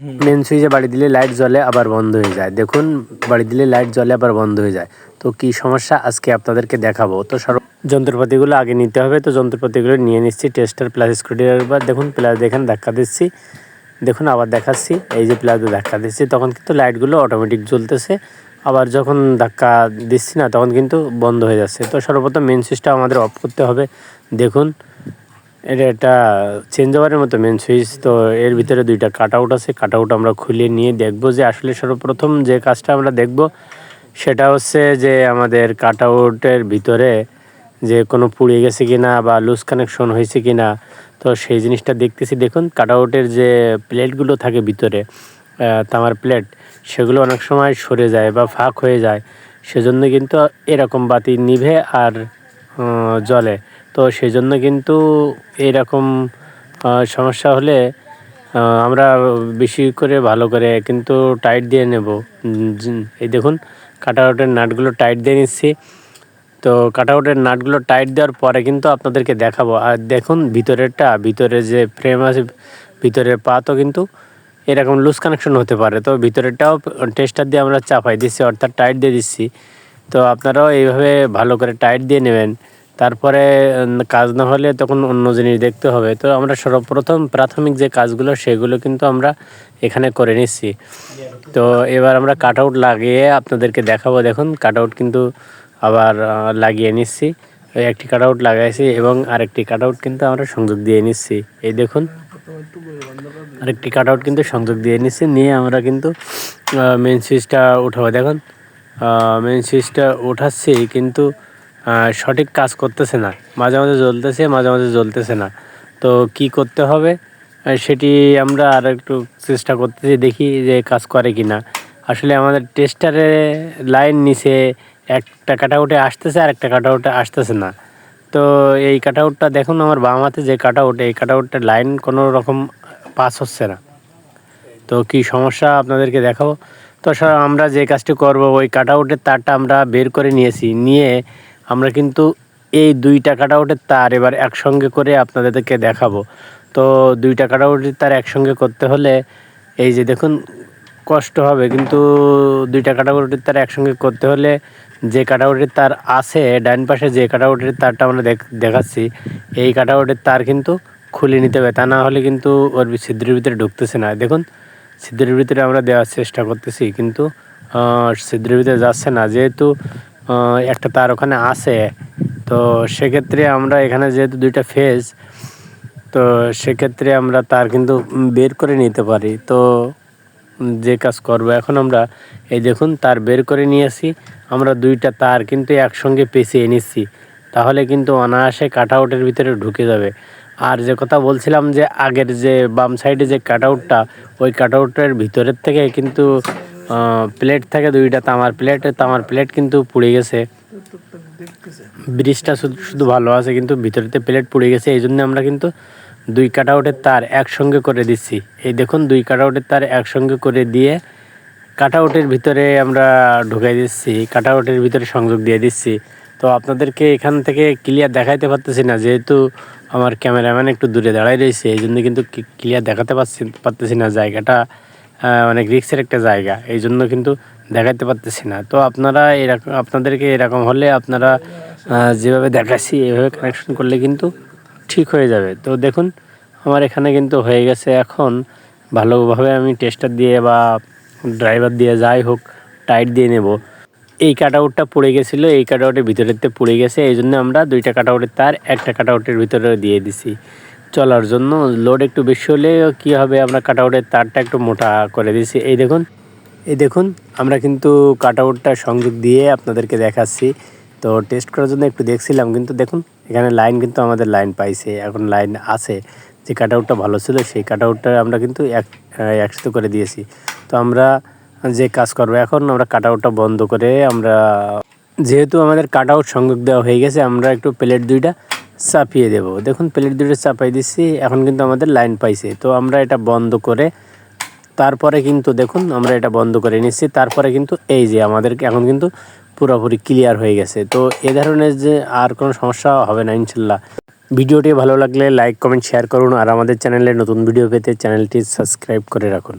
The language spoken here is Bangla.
মেন সুইচে বাড়ি দিলে লাইট জ্বলে, আবার বন্ধ হয়ে যায়। দেখুন, বাড়ি দিলে লাইট জ্বলে, আবার বন্ধ হয়ে যায়। তো কি সমস্যা? আজকে আপনাদেরকে দেখাবো। তো সর্ব যন্ত্রপাতিগুলো আগে নিতে হবে। তো যন্ত্রপাতিগুলো নিয়ে নিচ্ছি টেস্টার প্লাস স্ক্রুড্রাইভার দেখুন প্লাস দেখেন, ধাক্কা দিচ্ছি। দেখুন, আবার দেখাচ্ছি। এই যে প্লাস ধাক্কা দিচ্ছি, তখন কিন্তু লাইটগুলো অটোমেটিক জ্বলতেছে। আবার যখন ধাক্কা দিচ্ছি না, তখন কিন্তু বন্ধ হয়ে যাচ্ছে। তো সর্বপ্রথম মেন সুইচটা আমাদের অফ করতে হবে। দেখুন এটা একটা চেঞ্জ ওভারের মতো মেন সুইচ তো এর ভিতরে দুইটা কাট আউট আছে। কাট আউট আমরা খুলে নিয়ে দেখব যে আসলে সর্বপ্রথম যে কাজটা আমরা দেখব, সেটা হচ্ছে যে আমাদের কাট আউটের ভিতরে যে কোনো পুড়ে গেছে কি না বা লুজ কানেকশন হয়েছে কি না তো সেই জিনিসটা দেখতেছি। দেখুন কাট আউটের যে প্লেটগুলো থাকে ভিতরে তামার প্লেট সেগুলো অনেক সময় সরে যায় বা ফাঁক হয়ে যায়। সেজন্য কিন্তু এরকম বাতি নিভে আর জলে তো সেই জন্য কিন্তু এরকম সমস্যা হলে আমরা বেশি করে ভালো করে কিন্তু টাইট দিয়ে নেব। এই দেখুন কাটাউটের নাটগুলো টাইট দিয়ে নিচ্ছি। তো কাটাউটের নাটগুলো টাইট দেওয়ার পরে কিন্তু আপনাদেরকে দেখাবো। আর দেখুন, ভিতরেরটা, ভিতরে যে ফ্রেম আছে, ভিতরের পা তো কিন্তু এরকম লুজ কানেকশন হতে পারে। তো ভিতরেরটাও টেস্টার দিয়ে আমরা চাপাই দিচ্ছি, অর্থাৎ টাইট দিয়ে দিচ্ছি। তো আপনারাও এইভাবে ভালো করে টাইট দিয়ে নেবেন। তারপরে কাজ না হলে তখন অন্য জিনিস দেখতে হবে। তো আমরা সর্বপ্রথম প্রাথমিক যে কাজগুলো, সেগুলো কিন্তু আমরা এখানে করে নিচ্ছি। তো এবার আমরা কাট আউট লাগিয়ে আপনাদেরকে দেখাবো। দেখুন কাট আউট কিন্তু আবার লাগিয়ে নিচ্ছি। একটি কাট আউট লাগাইছি এবং আরেকটি কাট আউট কিন্তু আমরা সংযোগ দিয়ে নিচ্ছি। এই দেখুন, আরেকটি কাট আউট কিন্তু সংযোগ দিয়ে নিচ্ছি। নিয়ে আমরা কিন্তু মেন সুইচটা উঠাবো। দেখুন মেন সুইচটা উঠাচ্ছি কিন্তু সঠিক কাজ করতেছে না। মাঝে মাঝে জ্বলতেছে, মাঝে মাঝে জ্বলতেছে না। তো কি করতে হবে? সেটি আমরা আর একটু চেষ্টা করতেছি, দেখি যে কাজ করে কি না আসলে আমাদের টেস্টারে লাইন নিচে একটা কাটাউটে আসতেছে আর একটা কাটাউটে আসতেছে না। তো এই কাটাউটটা দেখুন, আমার বাম হাতে যে কাটাউট এই কাটাউটটা লাইন কোনো রকম পাস হচ্ছে না। তো কি সমস্যা আপনাদেরকে দেখাবো? তো আমরা যে কাজটি করব, ওই কাটাউটের তারটা আমরা বের করে নিয়েছি। নিয়ে আমরা কিন্তু এই দুইটা কাটাউটের তার এবার একসঙ্গে করে আপনাদেরকে দেখাবো। তো দুইটা কাটাউটের তার একসঙ্গে করতে হলে এই যে দেখুন, কষ্ট হবে। কিন্তু দুইটা কাটাউটের তার একসঙ্গে করতে হলে যে কাটাউটের তার আছে, ডাইন পাশে যে কাটাউটের তারটা আমরা দেখাচ্ছি, এই কাটাউটের তার কিন্তু খুলে নিতে হবে। তা না হলে কিন্তু ওর ছিদ্রের ভিতরে ঢুকতেছে না। দেখুন, ছিদ্রের ভিতরে আমরা দেওয়ার চেষ্টা করতেছি, কিন্তু ছিদ্রের ভিতরে যাচ্ছে না। যেহেতু একটা তার ওখানে আছে তো সেক্ষেত্রে আমরা এখানে যেহেতু দুইটা ফেজ তো সেক্ষেত্রে আমরা তার কিন্তু বের করে নিতে পারি। তো যে কাজ করব এখন আমরা, এই দেখুন, তার বের করে নিয়েছি। আমরা দুইটা তার কিন্তু একসঙ্গে পেঁচিয়ে নিচ্ছি। তাহলে কিন্তু অনায়াসে কাটআউটের ভিতরে ঢুকে যাবে। আর যে কথা বলছিলাম যে আগের যে বাম সাইডে যে কাটআউটটা ওই কাট কাটআউটের ভিতরের থেকে কিন্তু প্লেট থাকে দুইটা তামার প্লেট তামার প্লেট কিন্তু পুড়ে গেছে। ব্রিজটা শুধু শুধু ভালো আছে, কিন্তু ভিতরেতে প্লেট পুড়ে গেছে, এই জন্য আমরা কিন্তু দুই কাটাউটের তার একসঙ্গে করে দিচ্ছি। এই দেখুন, দুই কাটাউটের তার একসঙ্গে করে দিয়ে কাটাউটের ভিতরে আমরা ঢুকাই দিচ্ছি কাটাউটের ভিতরে সংযোগ দিয়ে দিচ্ছি। তো আপনাদেরকে এখান থেকে ক্লিয়ার দেখাইতে পারতেছি না, যেহেতু আমার ক্যামেরাম্যান একটু দূরে দাঁড়াই রয়েছে, এই জন্য কিন্তু ক্লিয়ার দেখাতে পারছি, পারতেছি না জায়গাটা। অনেক রিক্সের একটা জায়গা। এই জন্য কিন্তু দেখাতে পারতেছি না। তো আপনারা এরকম আপনাদেরকে এরকম হলে আপনারা যেভাবে দেখাচ্ছি এভাবে কানেকশন করলে কিন্তু ঠিক হয়ে যাবে। তো দেখুন, আমার এখানে কিন্তু হয়ে গেছে এখন, ভালোভাবে আমি টেস্টার দিয়ে বা ড্রাইভার দিয়ে যাই হোক টাইট দিয়ে নেব। এই কাটআউটটা পড়ে গেছিল, এই কাটআউটের ভিতরেতে পড়ে গেছে এই জন্য আমরা দুইটা কাটআউটের তার, একটা কাটআউটের ভিতরে দিয়ে দিছি। চলার জন্য। লোড একটু বেশি হলে কী হবে? আমরা কাটআউটের তারটা একটু মোটা করে দিয়েছি। এই দেখুন এই দেখুন, আমরা কিন্তু কাটআউটটা সংযোগ দিয়ে আপনাদেরকে দেখাচ্ছি। তো টেস্ট করার জন্য একটু দেখছিলাম, কিন্তু দেখুন, এখানে লাইন কিন্তু আমাদের লাইন পাইছে, এখন লাইন আছে। যে কাটআউটটা ভালো ছিল, সেই কাটআউটটা আমরা কিন্তু এক একসাথে করে দিয়েছি। তো আমরা যে কাজ করব এখন, আমরা কাটআউটটা বন্ধ করে আমরা, যেহেতু আমাদের কাটআউট সংযোগ দেওয়া হয়ে গেছে, আমরা একটু প্লেট দুইটা চাপিয়ে দেব। দেখুন প্লেট দুটো চাপাই দিচ্ছি এখন কিন্তু আমাদের লাইন পাইছে। তো আমরা এটা বন্ধ করে, তারপরে কিন্তু দেখুন, আমরা এটা বন্ধ করে নিচ্ছি। তারপরে কিন্তু এই যে আমাদেরকে এখন কিন্তু পুরোপুরি ক্লিয়ার হয়ে গেছে। তো এ ধরনের যে আর কোনো সমস্যা হবে না, ইনশাল্লাহ। ভিডিওটি ভালো লাগলে লাইক কমেন্ট শেয়ার করুন। আর আমাদের চ্যানেলে নতুন ভিডিও পেতে চ্যানেলটি সাবস্ক্রাইব করে রাখুন।